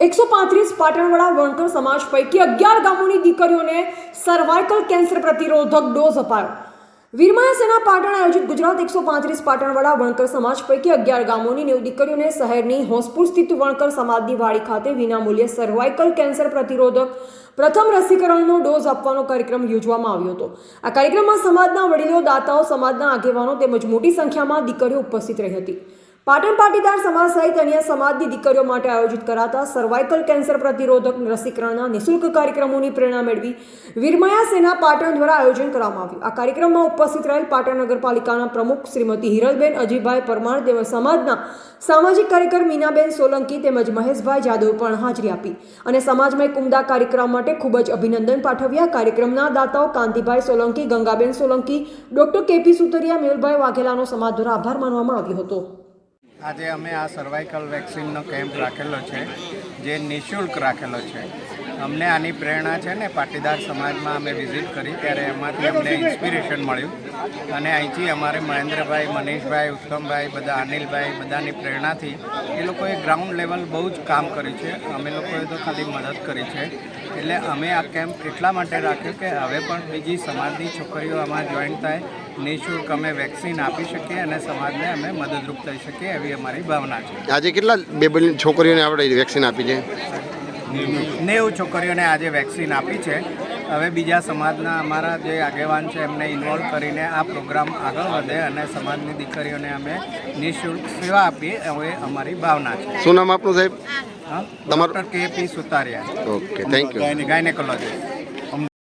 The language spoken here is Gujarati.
એકસો પાંત્રીસ પાટણવાળા વણકર સમાજ પૈકી અગિયાર ગામોની દીકરીઓને સર્વાઇકલ કેન્સર પ્રતિરોધક ડોઝ અપાયો. વીરમાયા સેના પાટણ આયોજિત ગુજરાત એકસો પાંત્રીસ પાટણવાળા વણકર સમાજ પૈકી અગિયાર ગામોની નેવું દીકરીઓને શહેરની હોસપુર સ્થિત વણકર સમાજની વાડી ખાતે વિનામૂલ્યે સર્વાઇકલ કેન્સર પ્રતિરોધક પ્રથમ રસીકરણનો ડોઝ આપવાનો કાર્યક્રમ યોજવામાં આવ્યો હતો. આ કાર્યક્રમમાં સમાજના વડીલો, દાતાઓ, સમાજના આગેવાનો તેમજ મોટી સંખ્યામાં દીકરીઓ ઉપસ્થિત રહી હતી. પાટણ પાટીદાર સમાજ સહિત અન્ય સમાજની દીકરીઓ માટે આયોજિત કરાતા સર્વાઇકલ કેન્સર પ્રતિરોધક રસીકરણના નિઃશુલ્ક કાર્યક્રમોની પ્રેરણા મેળવી વિરમયા સેના પાટણ દ્વારા આયોજન કરવામાં આવ્યું. આ કાર્યક્રમમાં ઉપસ્થિત રહેલ પાટણ નગરપાલિકાના પ્રમુખ શ્રીમતી હિરલબેન અજીભાઈ પરમાર તેમજ સમાજના સામાજિક કાર્યકર મીનાબેન સોલંકી તેમજ મહેશભાઈ જાદવ પણ હાજરી આપી અને સમાજમાં એક ઉમદા કાર્યક્રમ માટે ખૂબ જ અભિનંદન પાઠવ્યા. કાર્યક્રમના દાતાઓ Kantibhai Solanki, Gangaben Solanki, doctor K P Sutariya, Mehulbhai વાઘેલાનો સમાજ દ્વારા આભાર માનવામાં આવ્યો હતો. આજે અમે આ સર્વાઇકલ વેક્સિનનો કેમ્પ રાખેલો છે જે નિઃશુલ્ક રાખેલો છે. અમને આની પ્રેરણા છે ને પાટીદાર સમાજમાં અમે વિઝિટ કરી ત્યારે એમાંથી અમને ઇન્સ્પિરેશન મળ્યું. અને અહીંથી અમારે મહેન્દ્રભાઈ, મનીષભાઈ, ઉત્તમભાઈ, બધા અનિલભાઈ બધાની પ્રેરણાથી એ લોકોએ ગ્રાઉન્ડ લેવલ બહુ જ કામ કર્યું છે. અમે લોકોએ તો ખાલી મદદ કરી છે. એટલે અમે આ કેમ્પ એટલા માટે રાખ્યો કે હવે પણ બીજી સમાજની છોકરીઓ આમાં જોઈન થાય. નિઃશુલ્ક અમે વેક્સિન આપી શકીએ અને સમાજને અમે મદદરૂપ થઈ શકીએ એવી અમારી ભાવના છે. આજે કેટલા બેબલ છોકરીઓને આપણે વેક્સિન આપી છે? નેવું છોકરીઓને આજે વેક્સિન આપી છે. હવે બીજા સમાજના અમારા જે આગેવાન છે એમને ઇન્વોલ્વ કરીને આ પ્રોગ્રામ આગળ વધે અને સમાજની દીકરીઓને અમે નિઃશુલ્ક સેવા આપીએ હવે અમારી ભાવના છે. શું નામ આપનું સાહેબ? હા તમારું- doctor K P Sutariya. Okay thank you gynaecologist.